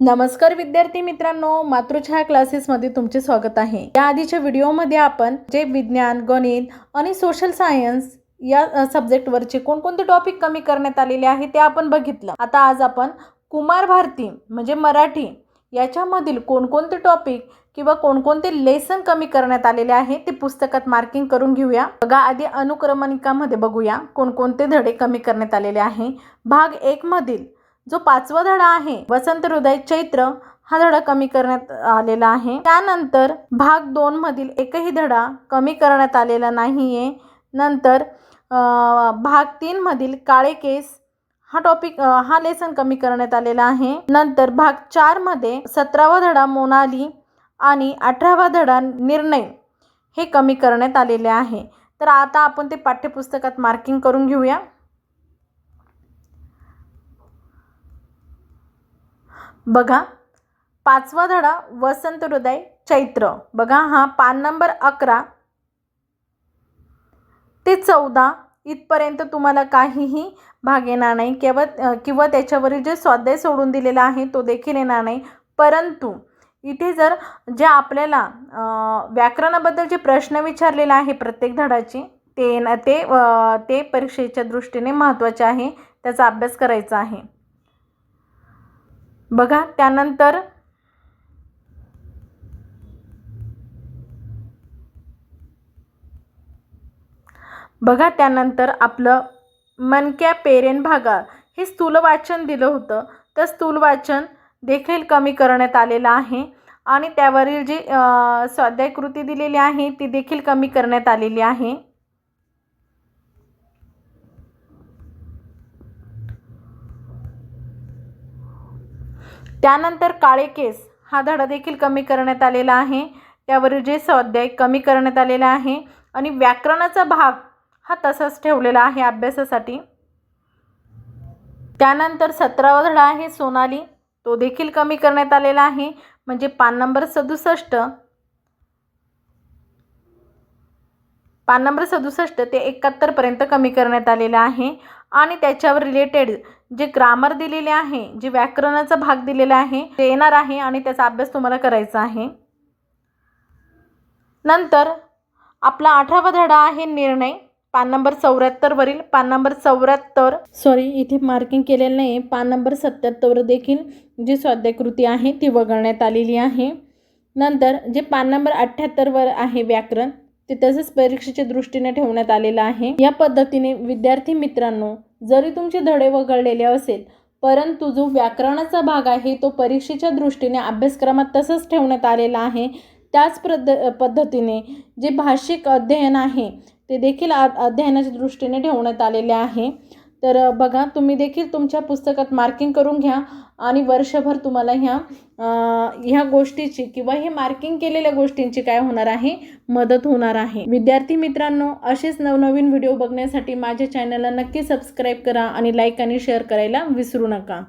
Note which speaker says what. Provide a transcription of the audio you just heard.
Speaker 1: नमस्कार विद्यार्थी मित्रांनो मातृछाया क्लासेसमध्ये तुमचे स्वागत आहे. या आधीच्या व्हिडिओमध्ये आपण जे विज्ञान गणित आणि सोशल सायन्स या सब्जेक्टवरचे कोणकोणते टॉपिक कमी करण्यात आलेले आहे ते आपण बघितलं. आता आज आपण कुमार भारती म्हणजे मराठी याच्यामधील कोणकोणते टॉपिक किंवा कोणकोणते लेसन कमी करण्यात आलेले आहे ते पुस्तकात मार्किंग करून घेऊया. बघा आधी अनुक्रमणिकामध्ये बघूया कोणकोणते धडे कमी करण्यात आलेले आहे. भाग एक मधील जो पाचवा धडा आहे वसंत हृदय चैत्र हा धडा कमी करण्यात आलेला आहे. त्यानंतर भाग दोन मधील एकही धडा कमी करण्यात आलेला नाहीये. नंतर भाग तीन मधील काळे केस हा टॉपिक हा लेसन कमी करण्यात आलेला आहे. नंतर भाग चारमध्ये सतरावा धडा मोनाली आणि अठरावा धडा निर्णय हे कमी करण्यात आलेले आहे. तर आता आपण ते पाठ्यपुस्तकात मार्किंग करून घेऊया. बघा पाचवा धडा वसंत हृदय चैत्र. बघा हा पान नंबर अकरा. ते चौदा इथपर्यंत तुम्हाला काहीही भाग येणार नाही. केवळ किंवा त्याच्यावरील जे स्वाध्याय सोडून दिलेला आहे तो देखील येणार नाही. परंतु इथे जर जे आपल्याला व्याकरणाबद्दल जे प्रश्न विचारलेला आहे प्रत्येक धडाची ते ते ते परीक्षेच्या दृष्टीने महत्त्वाचे आहे. त्याचा अभ्यास करायचा आहे. बघा त्यानंतर बघा त्यानंतर आपलं मनक्या पेरेन भागा. हे स्थूल वाचन दिलं होतं. तर स्थूल वाचन देखील कमी करण्यात आलेलं आहे आणि त्यावरील जी स्वाध्याय कृती दिलेली आहे ती देखील कमी करण्यात आलेली आहे. त्यानंतर काळे केस हा धडा देखील कमी करण्यात आलेला आहे. त्यावरील जे स्वाध्याय कमी करण्यात आलेला आहे आणि व्याकरणाचा भाग हा तसाच ठेवलेला आहे अभ्यासासाठी. त्यानंतर सतरावा धडा आहे सोनाली. तो देखील कमी करण्यात आलेला आहे. म्हणजे पान नंबर सदुसष्ट. पान नंबर सदुसष्ट ते एकाहत्तरपर्यंत कमी करण्यात आलेलं आहे. आणि त्याच्यावर रिलेटेड जे ग्रामर दिलेले आहे जे व्याकरणाचा भाग दिलेला आहे ते येणार आहे आणि त्याचा अभ्यास तुम्हाला करायचा आहे. नंतर आपला अठरावा धडा आहे निर्णय. पान नंबर चौऱ्याहत्तरवरील पान नंबर चौऱ्याहत्तर. सॉरी इथे मार्किंग केलेलं नाही पान नंबर सत्याहत्तरवर देखील जी स्वाध्यायकृती आहे ती वगळण्यात आलेली आहे. नंतर जे पान नंबर अठ्ठ्याहत्तरवर आहे व्याकरण ते तसंच परीक्षेच्या दृष्टीने ठेवण्यात आलेलं आहे. या पद्धतीने विद्यार्थी मित्रांनो जरी तुमचे धडे वगळलेले असेल परंतु जो व्याकरणाचा भाग आहे तो परीक्षेच्या दृष्टीने अभ्यासक्रमात तसंच ठेवण्यात आलेला आहे. त्याच पद्ध पद्धतीने जे भाषिक अध्ययन आहे ते देखील अध्ययनाच्या दृष्टीने ठेवण्यात आलेले आहे. तर बघा तुम्ही देखील तुमच्या पुस्तकात मार्किंग करून घ्या आणि वर्षभर तुम्हाला ह्या ह्या गोष्टीची किंवा हे मार्किंग केलेल्या गोष्टींची काय होणार आहे? मदत होणार आहे. विद्यार्थी मित्रांनो असेच नवनवीन व्हिडिओ बघण्यासाठी माझ्या चॅनलला नक्की सबस्क्राईब करा आणि लाईक आणि शेअर करायला विसरू नका.